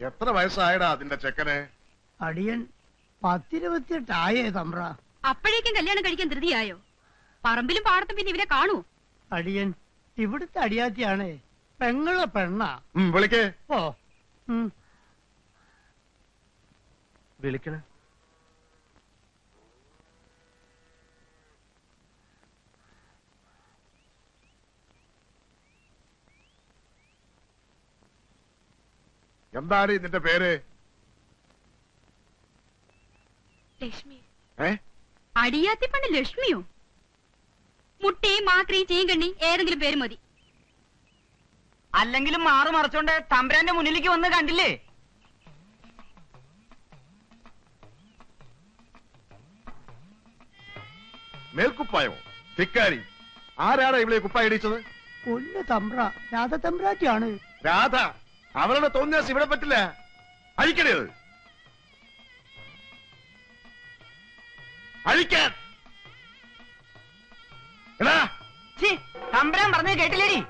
എത്ര വയസ്സായടാ അതിന്റെ ചെക്കനെ? അടിയൻ പത്തിരുപത്തിയെട്ടായേ തമ്പ്ര. അപ്പോഴേക്കും കല്യാണം കഴിക്കാൻ ധൃതിയായോ? പറമ്പിലും പാടത്തും പിന്നെ ഇവരെ കാണൂ. അടിയൻ ഇവിടുത്തെ അടിയാത്തിയാണേ പെങ്ങളെ പെണ്ണാ. വിളിക്കേ. ഓ. വിളിക്കണേ. എന്താണ് നിന്റെ പേര്? ലക്ഷ്മി. ഏ? അടിയാത്തി പണ്ട് ലക്ഷ്മിയോ? മുട്ടയും മാക്രയും ചീങ്കണ്ണി ഏതെങ്കിലും പേര് മതി. അല്ലെങ്കിലും മാറു മറച്ചോണ്ട് തമ്പുരാന്റെ മുന്നിലേക്ക് വന്ന് കണ്ടില്ലേ? മേൽക്കുപ്പായോ? ധിക്കാരി. ആരാണ് ഇവിടെ കുപ്പായ ഇടിച്ചത്? ഒന്ന് തമ്പ്ര. രാധ തമ്പ്രാറ്റിയാണ്. രാധ. അവളുടെ തോന്നിയാസ് ഇവിടെ പറ്റില്ല. അഴിക്കണേത് അഴിക്കാൻ. എടാ. തമ്പുരാൻ പറഞ്ഞത് കേട്ടില്ലേടി?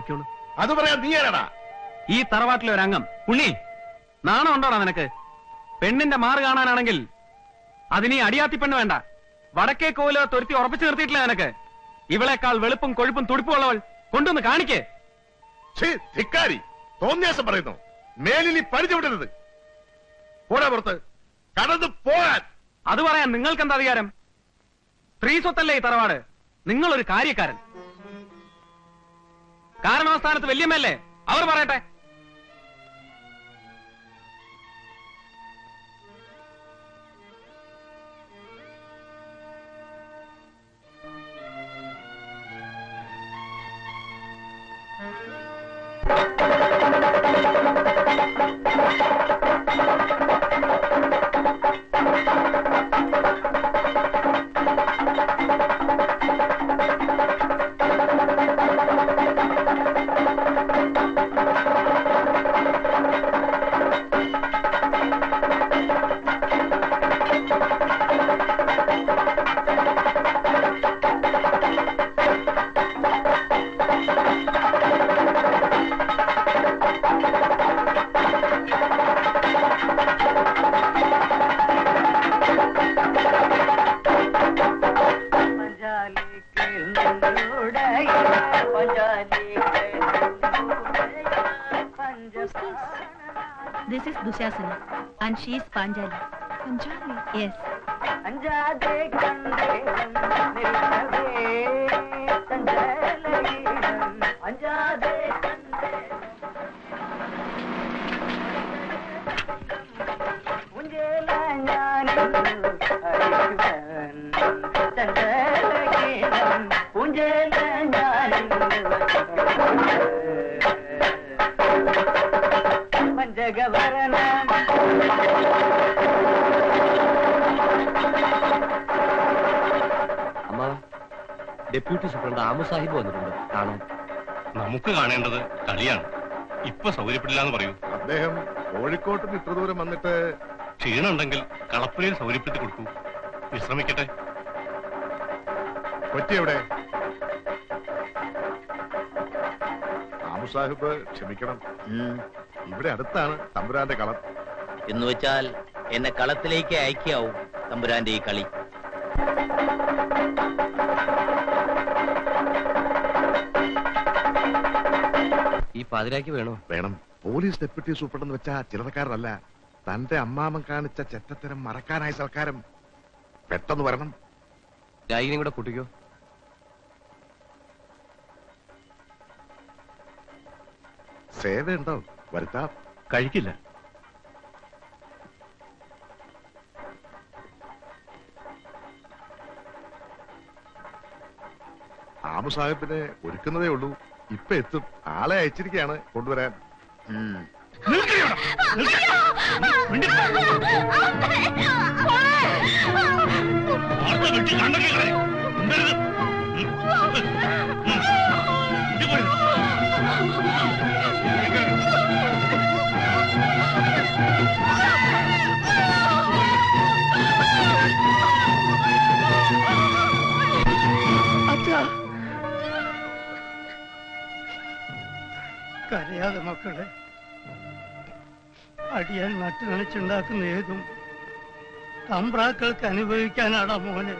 പൊയ്ക്കോളൂ അത് പറയാൻ നീ ആരാടാ? ഈ തറവാട്ടിലെ ഒരു അംഗം. ഉണ്ണി നാണം ഉണ്ടോടാ നിനക്ക്? പെണ്ണിന്റെ മാറ് കാണാനാണെങ്കിൽ അതിനീ അടിയാത്തി പെണ്ണ് വേണ്ട. വടക്കേ കോവിലോ തൊരുത്തി ഉറപ്പിച്ചു നിർത്തിയിട്ടില്ല നിനക്ക്. ഇവളെക്കാൾ വെളുപ്പും കൊഴുപ്പും തുടുപ്പുള്ളവൾ കൊണ്ടുവന്ന് കാണിക്കേ. ഛീ, ധിക്കാരി തോന്നിയാസം പറയുന്നു. മേലിനി ഈ പരിചയ വിടരുത് പോടാ പുറത്ത്. കടന്നു പോകാൻ അത് പറയാൻ നിങ്ങൾക്ക് എന്താ അധികാരം? സ്ത്രീ സ്വത്തല്ലേ ഈ തറവാട്? നിങ്ങളൊരു കാര്യക്കാരൻ. കാരണവസ്ഥാനത്ത് വല്യമ്മല്ലേ അവർ പറയട്ടെ. This is Dushasana, and she is Panjali. Panjali? Yes. Panjali. അമ്മ ഡെപ്യൂട്ടി സൂപ്രണ്ട് ആമു സാഹിബ് വന്നിട്ടുണ്ട്. കാണാൻ നമുക്ക് കാണേണ്ടത് കളിയാണ്. ഇപ്പൊ സൗകര്യപ്പെടില്ല എന്ന് പറയൂ. അദ്ദേഹം കോഴിക്കോട്ട് നിന്ന് ഇത്ര ദൂരം വന്നിട്ട് ക്ഷീണമുണ്ടെങ്കിൽ കളപ്പുരയിൽ സൗകര്യപ്പെടുത്തി കൊടുക്കൂ. വിശ്രമിക്കട്ടെ. പറ്റിയെവിടെ ആമു സാഹിബ് ക്ഷമിക്കണം. ഇവിടെ അടുത്താണ് തമ്പുരാന്റെ കളം. എന്ന് വെച്ചാൽ എന്നെ കളത്തിലേക്ക് അയക്കാവും തമ്പുരാന്റെ ഈ കളി. ഈ പാതിരാക്കി വേണോ? വേണം. പോലീസ് ഡെപ്യൂട്ടി സൂപ്രണ്ട് എന്ന് വെച്ചാ ചിലതക്കാരല്ല തന്റെ അമ്മാമൻ കാണിച്ച ചെറ്റത്തരം മറക്കാനായ സൽക്കാരം. പെട്ടെന്ന് വരണം. രാഗിനെ കൂടെ കൂട്ടിക്കോ. സേവയുണ്ടോ? വരുത്താം. കഴിക്കില്ല. ആമസാഹബിനെ ഒരുക്കുന്നതേ ഉള്ളൂ. ഇപ്പൊ എത്തും. ആളെ അയച്ചിരിക്കുകയാണ് കൊണ്ടുവരാൻ. ഉം. കരയാതെ മക്കളെ. അടിയാൻ നട്ടുനണിച്ചുണ്ടാക്കുന്ന ഏതും തമ്പ്രാക്കൾക്ക് അനുഭവിക്കാനാടാ മോനെ.